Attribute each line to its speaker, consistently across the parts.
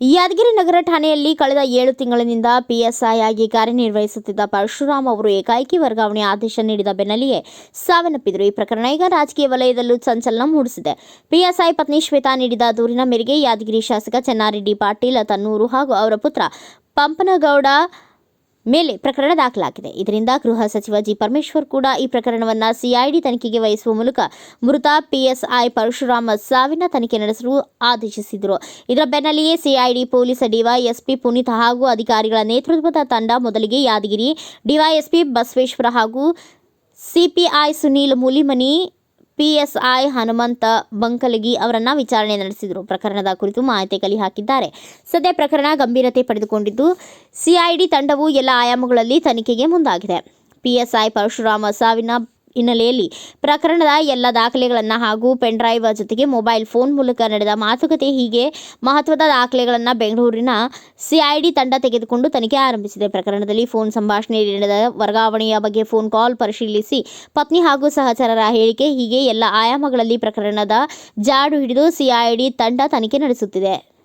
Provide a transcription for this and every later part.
Speaker 1: ಯಾದಗಿರಿ ನಗರ ಠಾಣೆಯಲ್ಲಿ ಕಳೆದ ಏಳು ತಿಂಗಳಿನಿಂದ ಪಿಎಸ್ಐ ಆಗಿ ಕಾರ್ಯನಿರ್ವಹಿಸುತ್ತಿದ್ದ ಪರಶುರಾಮ್ ಅವರು ಏಕಾಏಕಿ ವರ್ಗಾವಣೆ ಆದೇಶ ನೀಡಿದ ಬೆನ್ನಲ್ಲಿಯೇ ಸಾವನ್ನಪ್ಪಿದರು. ಈ ಪ್ರಕರಣ ಈಗ ರಾಜಕೀಯ ವಲಯದಲ್ಲೂ ಸಂಚಲನ ಮೂಡಿಸಿದೆ. ಪಿಎಸ್ಐ ಪತ್ನಿ ಶ್ವೇತಾ ನೀಡಿದ ದೂರಿನ ಮೇರೆಗೆ ಯಾದಗಿರಿ ಶಾಸಕ ಚೆನ್ನಾರೆಡ್ಡಿ ಪಾಟೀಲ್, ತನ್ನೂರು ಹಾಗೂ ಅವರ ಪುತ್ರ ಪಂಪನಗೌಡ ಮೇಲೆ ಪ್ರಕರಣ ದಾಖಲಾಗಿದೆ. ಇದರಿಂದ ಗೃಹ ಸಚಿವ ಜಿ. ಪರಮೇಶ್ವರ್ ಕೂಡ ಈ ಪ್ರಕರಣವನ್ನು ಸಿಐಡಿ ತನಿಖೆಗೆ ವಹಿಸುವ ಮೂಲಕ ಮೃತ ಪಿಎಸ್ಐ ಪರಶುರಾಮ ಸಾವಿನ ತನಿಖೆ ನಡೆಸಲು ಆದೇಶಿಸಿದರು. ಇದರ ಬೆನ್ನಲ್ಲಿಯೇ ಸಿಐಡಿ ಪೊಲೀಸ್ ಡಿವೈಎಸ್ಪಿ ಪುನೀತ್ ಹಾಗೂ ಅಧಿಕಾರಿಗಳ ನೇತೃತ್ವದ ತಂಡ ಮೊದಲಿಗೆ ಯಾದಗಿರಿ, ಡಿವೈಎಸ್ಪಿ ಬಸವೇಶ್ವರ ಹಾಗೂ ಸಿಪಿಐ ಸುನೀಲ್ ಮುಲಿಮನಿ ಪಿಎಸ್ಐ ಹನುಮಂತ ಬಂಕಲಗಿ ಅವರನ್ನ ವಿಚಾರಣೆ ನಡೆಸಿದರು. ಪ್ರಕರಣದ ಕುರಿತು ಮಾಹಿತಿ ಕಲಿ ಹಾಕಿದ್ದಾರೆ. ಸದ್ಯ ಪ್ರಕರಣ ಗಂಭೀರತೆ ಪಡೆದುಕೊಂಡಿದ್ದು, ಸಿಐಡಿ ತಂಡವು ಎಲ್ಲ ಆಯಾಮಗಳಲ್ಲಿ ತನಿಖೆಗೆ ಮುಂದಾಗಿದೆ. ಪಿಎಸ್ಐ ಪರಶುರಾಮ ಸಾವಿನ ಹಿನ್ನೆಲೆಯಲ್ಲಿ ಪ್ರಕರಣದ ಎಲ್ಲ ದಾಖಲೆಗಳನ್ನು ಹಾಗೂ ಪೆನ್ಡ್ರೈವ್ ಜೊತೆಗೆ ಮೊಬೈಲ್ ಫೋನ್ ಮೂಲಕ ನಡೆದ ಮಾತುಕತೆ ಹೀಗೆ ಮಹತ್ವದ ದಾಖಲೆಗಳನ್ನು ಬೆಂಗಳೂರಿನ ಸಿಐಡಿ ತಂಡ ತೆಗೆದುಕೊಂಡು ತನಿಖೆ ಆರಂಭಿಸಿದೆ. ಪ್ರಕರಣದಲ್ಲಿ ಫೋನ್ ಸಂಭಾಷಣೆ ನಡೆದ ವರ್ಗಾವಣೆಯ ಬಗ್ಗೆ ಫೋನ್ ಕಾಲ್ ಪರಿಶೀಲಿಸಿ ಪತ್ನಿ ಹಾಗೂ ಸಹಚರರ ಹೇಳಿಕೆ ಹೀಗೆ ಎಲ್ಲ ಆಯಾಮಗಳಲ್ಲಿ ಪ್ರಕರಣದ ಜಾಡು ಹಿಡಿದು ಸಿಐಡಿ ತಂಡ ತನಿಖೆ ನಡೆಸುತ್ತಿದೆ.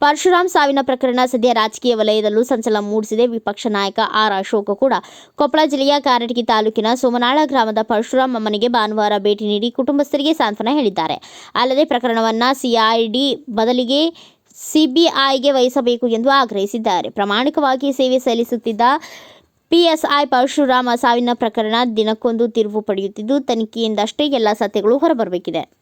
Speaker 1: ಪರಶುರಾಮ್ ಸಾವಿನ ಪ್ರಕರಣ ಸದ್ಯ ರಾಜಕೀಯ ವಲಯದಲ್ಲೂ ಸಂಚಲನ ಮೂಡಿಸಿದೆ. ವಿಪಕ್ಷ ನಾಯಕ ಆರ್ ಅಶೋಕ ಕೂಡ ಕೊಪ್ಪಳ ಜಿಲ್ಲೆಯ ಕಾರಟಗಿ ತಾಲೂಕಿನ ಸೋಮನಾಳ ಗ್ರಾಮದ ಪರಶುರಾಮ್ ಅಮ್ಮನಿಗೆ ಭಾನುವಾರ ಭೇಟಿ ನೀಡಿ ಕುಟುಂಬಸ್ಥರಿಗೆ ಸಾಂತ್ವನ ಹೇಳಿದ್ದಾರೆ. ಅಲ್ಲದೆ ಪ್ರಕರಣವನ್ನು ಸಿಐಡಿ ಬದಲಿಗೆ ಸಿಬಿಐಗೆ ವಹಿಸಬೇಕು ಎಂದು ಆಗ್ರಹಿಸಿದ್ದಾರೆ. ಪ್ರಾಮಾಣಿಕವಾಗಿ ಸೇವೆ ಸಲ್ಲಿಸುತ್ತಿದ್ದ ಪಿಎಸ್ಐ ಪರಶುರಾಮ ಸಾವಿನ ಪ್ರಕರಣ ದಿನಕ್ಕೊಂದು ತಿರುವು ಪಡೆಯುತ್ತಿದ್ದು, ತನಿಖೆಯಿಂದಷ್ಟೇ ಎಲ್ಲ ಸತ್ಯಗಳು ಹೊರಬರಬೇಕಿದೆ.